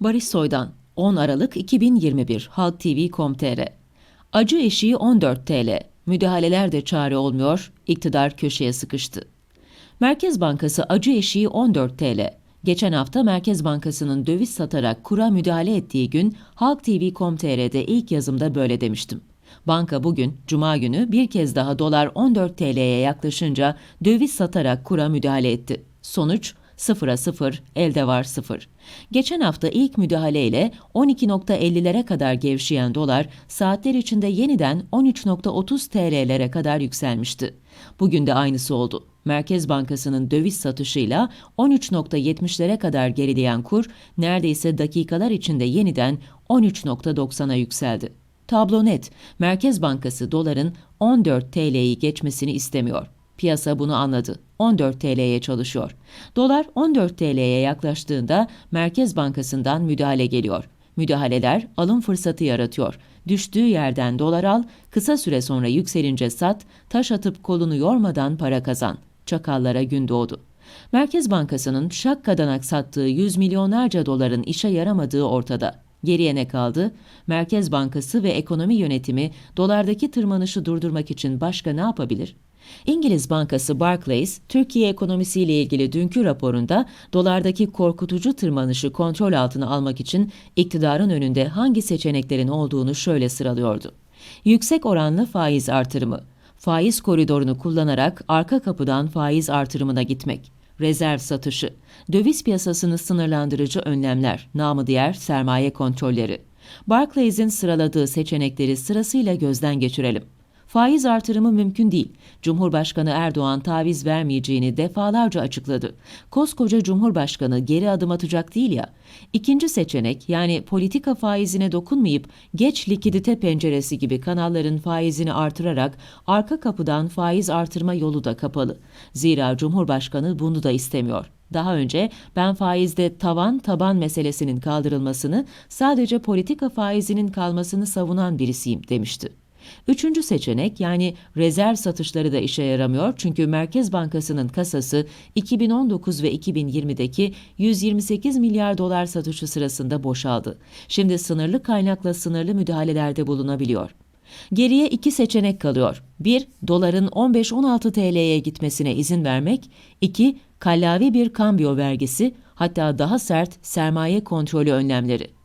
Barış Soydan 10 Aralık 2021 Halk TV.com.tr Acı eşiği 14 TL. Müdahaleler de çare olmuyor, iktidar köşeye sıkıştı. Merkez Bankası acı eşiği 14 TL. Geçen hafta Merkez Bankası'nın döviz satarak kura müdahale ettiği gün Halk TV.com.tr'de ilk yazımda böyle demiştim. Banka bugün, Cuma günü bir kez daha dolar 14 TL'ye yaklaşınca döviz satarak kura müdahale etti. Sonuç sıfıra sıfır, elde var sıfır. Geçen hafta ilk müdahaleyle 12.50'lere kadar gevşeyen dolar saatler içinde yeniden 13.30 TL'lere kadar yükselmişti. Bugün de aynısı oldu. Merkez Bankası'nın döviz satışıyla 13.70'lere kadar gerileyen kur neredeyse dakikalar içinde yeniden 13.90'a yükseldi. Tablo net. Merkez Bankası doların 14 TL'yi geçmesini istemiyor. Piyasa bunu anladı. 14 TL'ye çalışıyor. Dolar 14 TL'ye yaklaştığında Merkez Bankası'ndan müdahale geliyor. Müdahaleler alım fırsatı yaratıyor. Düştüğü yerden dolar al, kısa süre sonra yükselince sat, taş atıp kolunu yormadan para kazan. Çakallara gün doğdu. Merkez Bankası'nın şakkadanak sattığı yüz milyonlarca doların işe yaramadığı ortada. Geriye ne kaldı? Merkez Bankası ve ekonomi yönetimi dolardaki tırmanışı durdurmak için başka ne yapabilir? İngiliz Bankası Barclays, Türkiye ekonomisiyle ilgili dünkü raporunda dolardaki korkutucu tırmanışı kontrol altına almak için iktidarın önünde hangi seçeneklerin olduğunu şöyle sıralıyordu. Yüksek oranlı faiz artırımı, faiz koridorunu kullanarak arka kapıdan faiz artırımına gitmek, rezerv satışı, döviz piyasasını sınırlandırıcı önlemler, namı diğer sermaye kontrolleri. Barclays'in sıraladığı seçenekleri sırasıyla gözden geçirelim. Faiz artırımı mümkün değil. Cumhurbaşkanı Erdoğan taviz vermeyeceğini defalarca açıkladı. Koskoca Cumhurbaşkanı geri adım atacak değil ya. İkinci seçenek yani politika faizine dokunmayıp geç likidite penceresi gibi kanalların faizini artırarak arka kapıdan faiz artırma yolu da kapalı. Zira Cumhurbaşkanı bunu da istemiyor. Daha önce ben faizde tavan taban meselesinin kaldırılmasını sadece politika faizinin kalmasını savunan birisiyim demişti. Üçüncü seçenek yani rezerv satışları da işe yaramıyor çünkü Merkez Bankası'nın kasası 2019 ve 2020'deki 128 milyar dolar satışı sırasında boşaldı. Şimdi sınırlı kaynakla sınırlı müdahalelerde bulunabiliyor. Geriye iki seçenek kalıyor. Bir, doların 15-16 TL'ye gitmesine izin vermek. İki, kallavi bir kambiyo vergisi, hatta daha sert sermaye kontrolü önlemleri.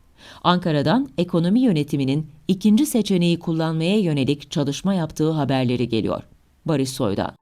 Ankara'dan ekonomi yönetiminin ikinci seçeneği kullanmaya yönelik çalışma yaptığı haberleri geliyor. Barış Soydan